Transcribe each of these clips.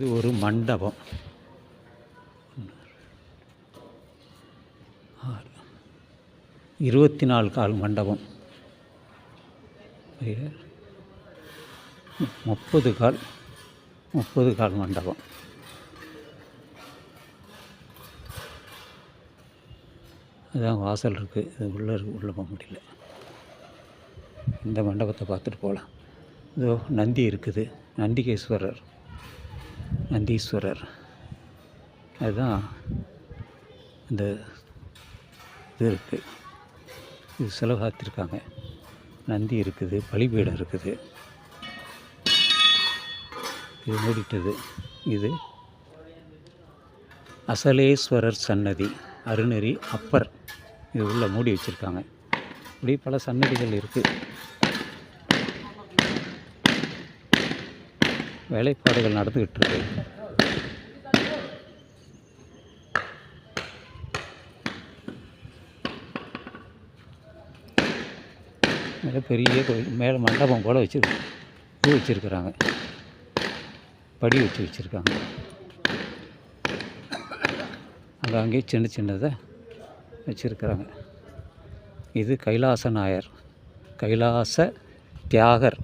இது ஒரு மண்டபம். இருபத்தி நாலு கால் மண்டபம். முப்பது கால் முப்பது கால் மண்டபம். அதுதான் வாசல் இருக்குது இது உள்ளே இருக்கு. உள்ளே போக முடியல. இந்த மண்டபத்தை பார்த்துட்டு போகலாம் இதோ நந்தி இருக்குது. நந்திகேஸ்வரர். நந்தீஸ்வரர். அதுதான் இந்த இது இருக்குது இது செலவாத்திருக்காங்க நந்தி இருக்குது பலிபீடம் இருக்குது. இது மூடிட்டது. இது அசலேஸ்வரர் சன்னதி அருணரி அப்பர். இது உள்ள மூடி வச்சுருக்காங்க. இப்படி பல சன்னதிகள் இருக்குது வேலைப்பாடுகள் நடந்துக்கிட்டு இருக்கு. மேலே பெரிய கோயில் மேலே மண்டபம் போல் வச்சு இது வச்சுருக்குறாங்க. படி வச்சு வச்சுருக்காங்க. அங்கே அங்கேயே சின்ன சின்னதை வச்சுருக்குறாங்க. இது கைலாச நாயர். கைலாச தியாகர்.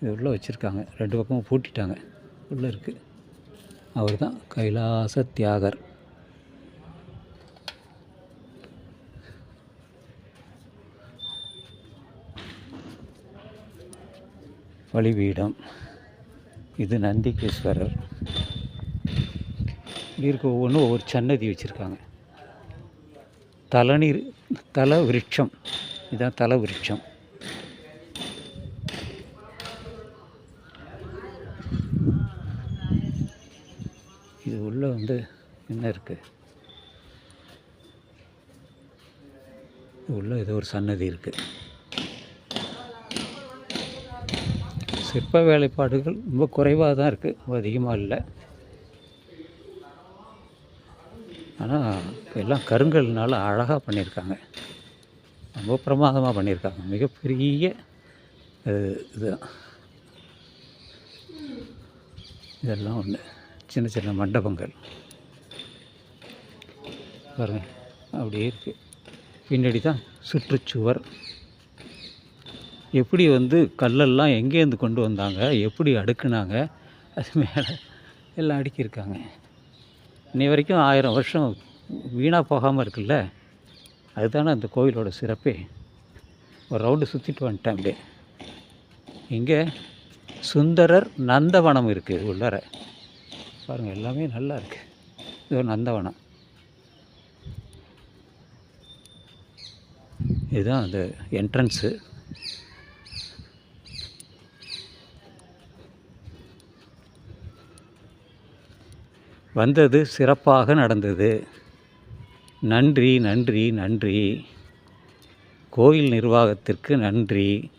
இது உள்ளே வச்சுருக்காங்க. ரெண்டு பக்கமும் பூட்டிட்டாங்க. உள்ளே இருக்குது அவர் தான் கைலாச தியாகர். பலிபீடம் இது நந்திகேஸ்வரர். இப்படி இருக்க ஒவ்வொன்றும் ஒவ்வொரு சன்னதி வச்சுருக்காங்க. தலநீர் தல விருட்சம் இதுதான் தல விருட்சம் இது உள்ளே வந்து என்ன இருக்குது உள்ளே ஏதோ ஒரு சன்னதி இருக்குது சிற்ப வேலைப்பாடுகள் ரொம்ப குறைவாக தான் இருக்குது ரொம்ப அதிகமாக இல்லை. ஆனால் எல்லாம் கருங்கல்னால அழகாக பண்ணியிருக்காங்க ரொம்ப பிரமாதமாக பண்ணியிருக்காங்க மிகப்பெரிய இதுதான் இதெல்லாம் ஒன்று சின்ன சின்ன மண்டபங்கள். பாருங்க அப்படியே இருக்குது பின்னாடி தான் சுற்றுச்சுவர். எப்படி வந்து கல்லெல்லாம் எங்கேருந்து கொண்டு வந்தாங்க? எப்படி அடுக்குனாங்க? அது மேலே எல்லாம் அடுக்கியிருக்காங்க. இன்னை வரைக்கும் ஆயிரம் வருஷம் வீணாக போகாமல் இருக்குல்ல? அதுதானே அந்த கோவிலோட சிறப்பே. ஒரு ரவுண்டு சுற்றிட்டு வந்துட்டேன் அப்படியே. இங்கே சுந்தரர் நந்தவனம் இருக்குது உள்ளார. பாருங்கள் எல்லாமே நல்லா இருக்குது இது ஒரு நந்தவனம். இதுதான் அந்த என்ட்ரன்ஸு வந்தது சிறப்பாக நடந்தது. நன்றி நன்றி நன்றி. கோயில் நிர்வாகத்திற்கு நன்றி.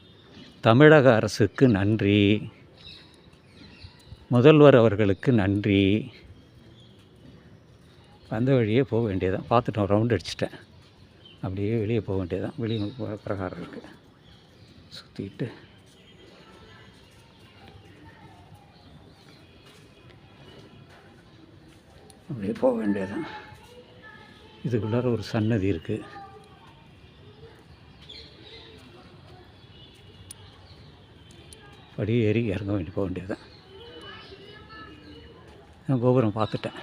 தமிழக அரசுக்கு நன்றி. முதல்வர் அவர்களுக்கு நன்றி. வந்த வழியே போக வேண்டியதான் பார்த்துட்டோம். ரவுண்ட் அடிச்சிட்டேன். அப்படியே வெளியே போக வேண்டியதான் வெளியே பிரகாரம் இருக்குது சுற்றிட்டு அப்படியே போக வேண்டியதான் இதுக்குள்ளார ஒரு சன்னதி இருக்குது படி ஏறி இறங்க வேண்டி போக வேண்டியது நான் கோபுரம் பார்த்துட்டேன்.